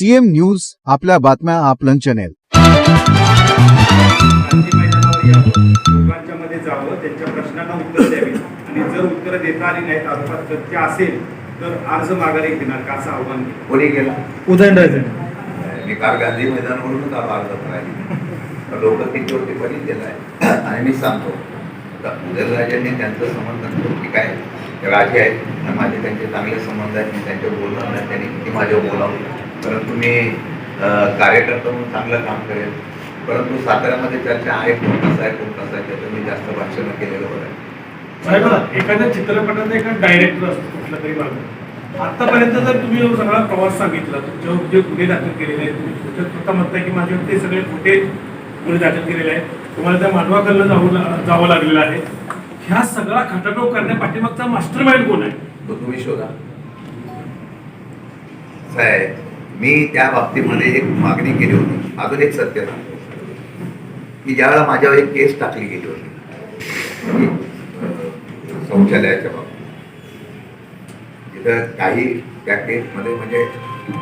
CM news आपल्या बातम्या आपलं चॅनेल गांधी मैदानावर यावं लोकांच्या मध्ये जावं त्यांच्या प्रश्नांना उत्तर द्यावी. आणि जर उत्तर देता आली नाहीत अर्थात सत्य असेल तर अर्ज माघारी घेणार का असं आव्हान केलं? कोणी गेला उदयनराजे मी काल गांधी मैदानावरूनच आलो अर्ज लोक बरीच गेला आहे? आणि मी सांगतो आता उदयनराजेंनी त्यांचं समर्थन करू की काय राजे आहेत माझे त्यांचे चांगले संबंध आहेत मी त्यांच्यावर बोलणार नाही त्यांनी किती माझ्यावर बोलावं? परंतु मी कार्यकर्ता म्हणून चांगलं काम करेल. परंतु साताऱ्यामध्ये चर्चा आहे कोण कसा आहे कोण कसा आहे त्याचं मी जास्त भाषण केलेलं बरं आहे. साहेब एखाद्या चित्रपटाचा एका डायरेक्टर असतो कुठला तरी भाग. आतापर्यंत जर तुम्ही सगळा प्रवास सांगितला तुमच्यावर जे गुन्हे दाखल केलेले आहेत तुम्ही तुमच्या स्वतः म्हणताय की माझ्यावर ते सगळे खोटे गुन्हे दाखल केलेले आहेत. तुम्हाला त्या मानवाकडनं जावं जावं लागलेलं आहे. ह्या सगळा खटाटोप करण्या पाठीमागचा मास्टर माइंड कोण आहे? तो तुम्ही शोधा. साहेब मी त्या बाबतीमध्ये एक मागणी केली होती. अजून एक सत्य की ज्यावेळेला माझ्यावर एक केस टाकली गेली होती शौचालयाच्या बाबतीत. तिथं काही त्या केसमध्ये म्हणजे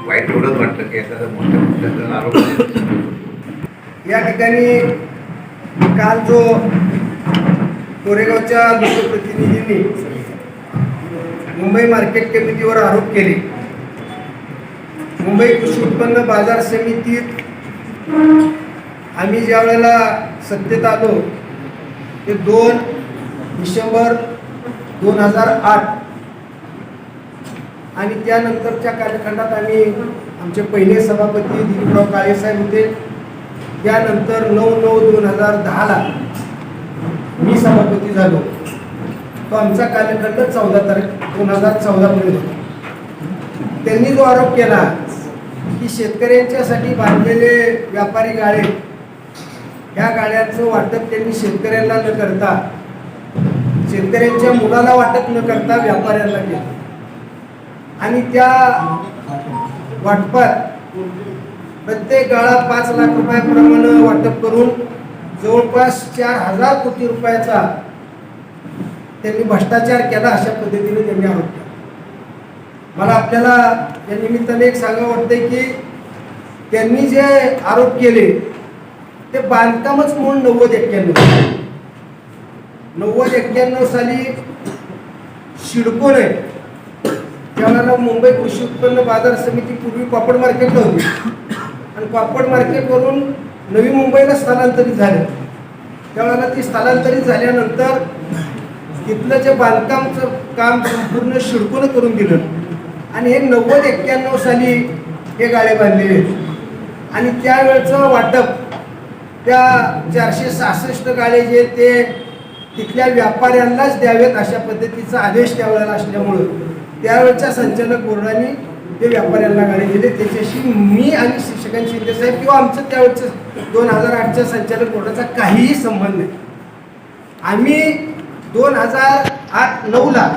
वाईट एवढंच वाटलं की एखादा मोठ्या मोठ्या आरोप या ठिकाणी काल जो कोरेगावच्या लोकप्रतिनिधींनी मुंबई मार्केट कमिटीवर आरोप केले मुंबई कृषी उत्पन्न बाजार समितीत आम्ही ज्या वेळेला सत्तेत आलो ते दोन डिसेंबर दोन हजार आठ आणि त्यानंतरच्या कालखंडात आम्ही आमचे पहिले सभापती दिलीपराव काळेसाहेब होते. त्यानंतर नऊ नऊ दोन हजार दहाला मी सभापती झालो. तो आमचा कालखंड चौदा तारीख दोन हजार चौदामध्ये होता. त्यांनी जो आरोप केला की शेतकऱ्यांच्यासाठी बांधलेले व्यापारी गाळे ह्या गाड्यांचं वाटप त्यांनी शेतकऱ्यांना न करता शेतकऱ्यांच्या मुलाला वाटप न करता व्यापाऱ्यांना केलं. आणि त्या वाटपात प्रत्येक गाळा पाच लाख रुपयाप्रमाणे वाटप करून जवळपास चार हजार कोटी रुपयाचा त्यांनी भ्रष्टाचार केला अशा पद्धतीने त्यांनी आरोप केला. मला आपल्याला या निमित्ताने एक सांगावं वाटतंय की त्यांनी जे आरोप केले ते बांधकामच म्हणून नव्वद एक्क्याण्णव. नव्वद एक्क्याण्णव साली शिडकोने त्यावेळेला मुंबई कृषी उत्पन्न बाजार समिती पूर्वी पापड मार्केटला होती. आणि पापड मार्केटवरून नवी मुंबईला स्थलांतरित झाले. त्यावेळेला ती स्थलांतरित झाल्यानंतर तिथलं जे बांधकामचं काम संपूर्ण शिडकोनं करून दिलं. आणि हे नव्वद एक्क्याण्णव साली हे गाळे बांधलेले आहेत. आणि त्यावेळचं वाटप त्या चारशे सहासष्ट गाळे जे ते तिथल्या व्यापाऱ्यांनाच द्यावेत अशा पद्धतीचा आदेश त्यावेळेला असल्यामुळं. त्यावेळच्या संचालक बोर्डाने ते व्यापाऱ्यांना गाळे दिले. त्याच्याशी मी आणि शिक्षकांची शिंदे साहेब किंवा आमचं त्यावेळचं दोन हजार आठच्या संचालक बोर्डाचा काहीही संबंध नाही. आम्ही दोन हजार आठ नऊला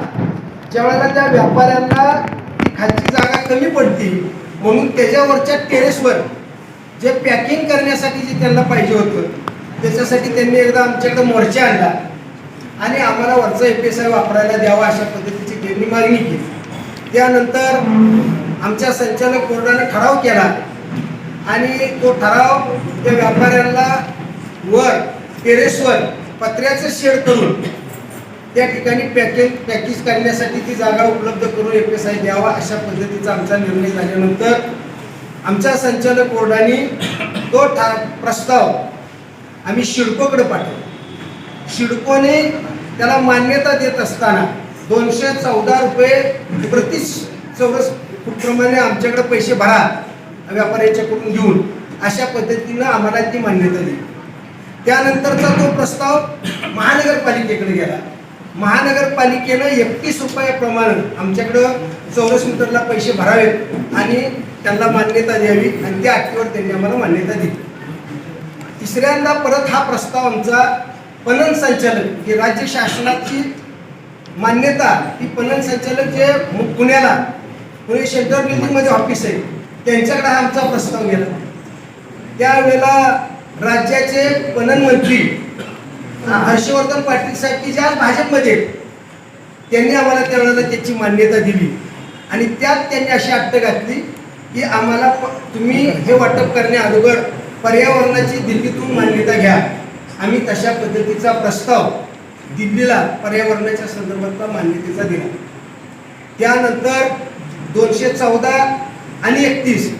ज्यावेळेला त्या व्यापाऱ्यांना खालची जागा कमी पडते. म्हणून त्याच्यावरच्या टेरेसवर जे पॅकिंग करण्यासाठी जे त्यांना पाहिजे होतं त्याच्यासाठी त्यांनी एकदा आमच्याकडे मोर्चा आणला. आणि आम्हाला वरचा एफ एस आय वापरायला द्यावा अशा पद्धतीची त्यांनी मागणी केली. त्यानंतर आमच्या संचालक बोर्डाने ठराव केला. आणि तो ठराव त्या व्यापाऱ्यांना वर टेरेसवर पत्र्याचं शेड करून त्या ठिकाणी पॅकेज पॅकेज करण्यासाठी ती जागा उपलब्ध करून एफ एस आय द्यावा अशा पद्धतीचा आमचा निर्णय झाल्यानंतर आमच्या संचालक बोर्डाने तो ठा प्रस्ताव आम्ही शिडकोकडे पाठवला. शिडकोने त्याला मान्यता देत असताना दोनशे चौदा रुपये प्रति चौरस फूटप्रमाणे आमच्याकडे पैसे भरा व्यापाऱ्याच्याकडून घेऊन अशा पद्धतीनं आम्हाला ती मान्यता दिली. त्यानंतरचा तो प्रस्ताव महानगरपालिकेकडे गेला. महानगरपालिकेनं एकतीस रुपयाप्रमाणे आमच्याकडं चौरस मीटरला पैसे भरावेत आणि त्यांना मान्यता द्यावी आणि त्या अटीवर त्यांनी आम्हाला मान्यता दिली. तिसऱ्यांदा परत हा प्रस्ताव आमचा पणन संचालक की राज्य शासनाची मान्यता ही पणन संचालक जे पुण्याला पुणे सेंट्रल बिल्डिंगमध्ये ऑफिस आहे त्यांच्याकडे हा आमचा प्रस्ताव गेला. त्यावेळेला राज्याचे पणन मंत्री हर्षवर्धन पाटील साहेब की ज्या भाजपमध्ये. त्यांनी आम्हाला त्यावेळेला त्याची मान्यता दिली. आणि त्यात त्यांनी अशी अट्ट घातली की आम्हाला प- तुम्ही हे वाटप करण्या अगोदर पर्यावरणाची दिल्लीतून मान्यता घ्या. आम्ही तशा पद्धतीचा प्रस्ताव दिल्लीला पर्यावरणाच्या संदर्भातला मान्यतेचा दिला. त्यानंतर दोनशे चौदा आणि एकतीस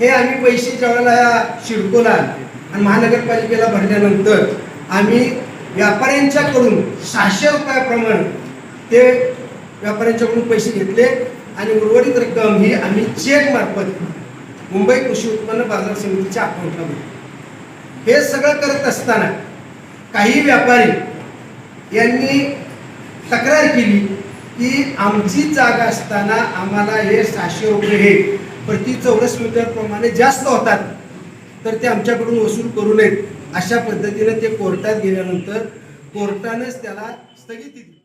हे आम्ही पैसे ज्यावेळेला शिडकोला आणि महानगरपालिकेला भरल्यानंतर आम्ही व्यापाऱ्यांच्याकडून सहाशे रुपयाप्रमाणे ते व्यापाऱ्यांच्याकडून पैसे घेतले आणि उर्वरित रक्कम ही आम्ही चेक मार्फत मुंबई कृषी उत्पन्न बाजार समितीच्या अकाउंटला भरली. हे सगळं करत असताना काही व्यापारी यांनी तक्रार केली की आमची जागा असताना आम्हाला हे सहाशे रुपये हे प्रति चौरस मीटर प्रमाणे जास्त होतात तर ते आमच्याकडून वसूल करू नयेत. अशा पद्धतीने ते कोर्टात गेल्यानंतर कोर्टानेच त्याला स्थगिती दिली.